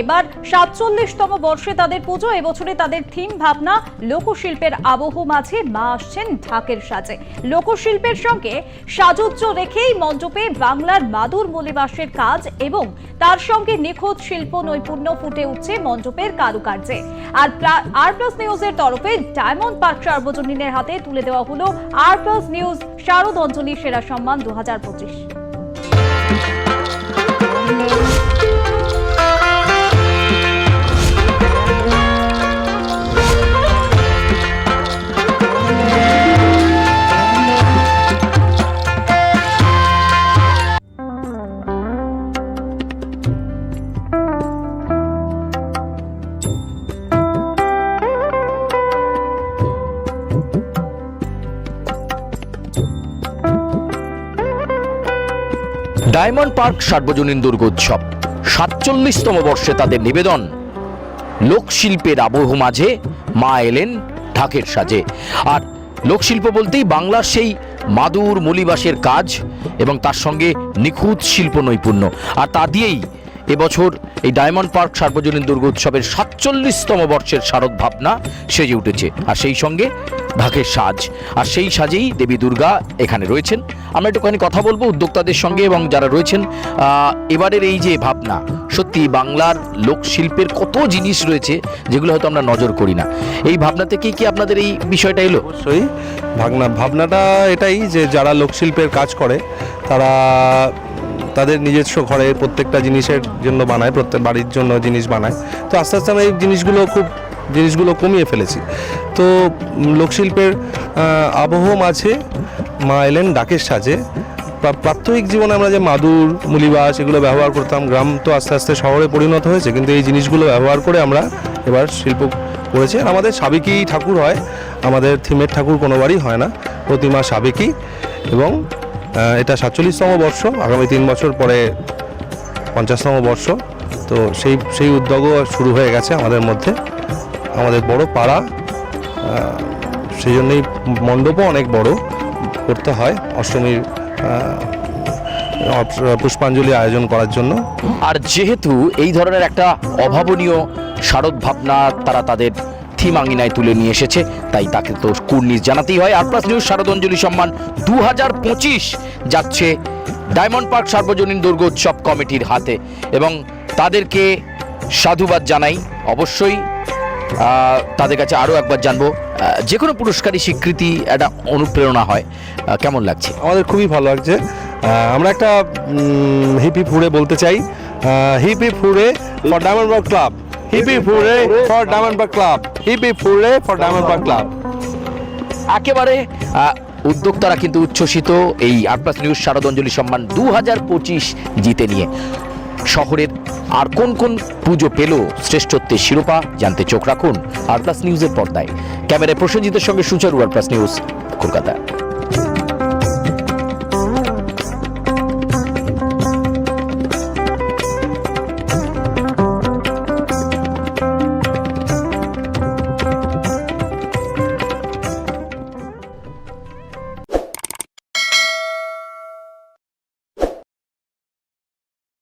এবার সাতচল্লিশতম বর্ষে তাদের পুজো, এবছরে তাদের থিম ভাবনা, লোকশিল্পের আবহ মাঝে মা আসছেন ঢাকের সাজে। লোকশিল্পের সঙ্গে সাজুজ্য রেখেই মণ্ডপে বাংলার মাদুর মলিবাসের কাজ এবং তার সঙ্গে নিখোঁজ শিল্প নৈপুণ্য ফুটে উঠছে মণ্ডপের কারুকার্যে। আর আর প্লাস নিউজের তরফে ডায়মন্ড পার্ক সার্বজনীনের হাতে তুলে দেওয়া হলো আর প্লাস নিউজ শারদ অঞ্জলি সেরা সম্মান দু হাজার পঁচিশ। ডায়মন্ড পার্ক সার্বজনীন দুর্গোৎসব। সাতচল্লিশতম বর্ষে তাদের নিবেদন। লোকশিল্পের আবহ মাঝে মা এলেন ঢাকের সাজে। আর লোকশিল্প বলতেই বাংলার সেই মাদুর মলিবাসের কাজ এবং তার সঙ্গে নিখুঁত শিল্প নৈপুণ্য। আর তা দিয়েই এবছর এই ডায়মন্ড পার্ক সার্বজনীন দুর্গোৎসবের সাতচল্লিশতম বর্ষের শারদ ভাবনা সেজে উঠেছে। আর সেই সঙ্গে ঢাকের সাজ। আর সেই সাজেই দেবী দুর্গা এখানে রয়েছেন। আমরা একটুখানি কথা বলব উদ্যোক্তাদের সঙ্গে এবং যারা রয়েছেন এবারের এই যে ভাবনা, সত্যি বাংলার লোকশিল্পের কত জিনিস রয়েছে যেগুলো হয়তো আমরা নজর করি না। এই ভাবনা থেকেই কি আপনাদের এই বিষয়টা এলো? অবশ্যই। ভাবনা, ভাবনাটা এটাই যে যারা লোকশিল্পের কাজ করে, তারা তাদের নিজস্ব ঘরে প্রত্যেকটা জিনিসের জন্য বানায়, প্রত্যেক বাড়ির জন্য জিনিস বানায়। তো আস্তে আস্তে আমরা এই জিনিসগুলো খুব জিনিসগুলো কমিয়ে ফেলেছি। তো লোকশিল্পের আবহ মাঝে মা এলেন ডাকের সাজে। প্রাত্যহিক জীবনে আমরা যে মাদুর, মুলিবাস এগুলো ব্যবহার করতাম, গ্রাম তো আস্তে আস্তে শহরে পরিণত হয়েছে, কিন্তু এই জিনিসগুলো ব্যবহার করে আমরা এবার শিল্প করেছি। আর আমাদের সাবেকি ঠাকুর হয়, আমাদের থিমের ঠাকুর কোনোবারই হয় না, প্রতিমা সাবেকি এবং এটা সাতচল্লিশতম বর্ষ, আগামী তিন বছর পরে পঞ্চাশতম বর্ষ। তো সেই সেই উদ্যোগও শুরু হয়ে গেছে আমাদের মধ্যে। আমাদের বড় পাড়া সেই জন্যই মণ্ডপও অনেক বড় করতে হয় অষ্টমীর পুষ্পাঞ্জলি আয়োজন করার জন্য। আর যেহেতু এই ধরনের একটা অভাবনীয় শারদ ভাবনা তারা তাদের থিম তুলে নিয়ে এসেছে, তাই তাকে তো কুর্নিশ জানাতেই হয়। আর প্লাস নিউজ শারদঞ্জলি সম্মান দু হাজার পঁচিশ যাচ্ছে ডায়মন্ড পার্ক সার্বজনীন দুর্গোৎসব কমিটির হাতে। এবং তাদেরকে সাধুবাদ জানাই। অবশ্যই তাদের কাছে আরও একবার জানব যে কোনো পুরস্কারই স্বীকৃতি একটা অনুপ্রেরণা হয়। কেমন লাগছে? আমাদের খুবই ভালো লাগছে। আমরা একটা হিপি হুড়ে বলতে চাই। Hip hurray for Diamond Berg club hip hip hurray for Diamond Berg club hip hip hurray for Diamond Berg club একেবারে উদ্যোক্তারা কিন্তু উচ্ছ্বসিত এই আটপাস নিউজ শারদঞ্জলি সম্মান দু হাজার পঁচিশ জিতে নিয়ে। শহরের আর কোন কোন পুজো পেল শ্রেষ্ঠত্বের শিরোপা জানতে চোখ রাখুন আর প্লাস নিউজের পর্দায়। ক্যামেরায় প্রসেনজিতের সঙ্গে সুচারু আর প্লাস নিউজ, কলকাতা।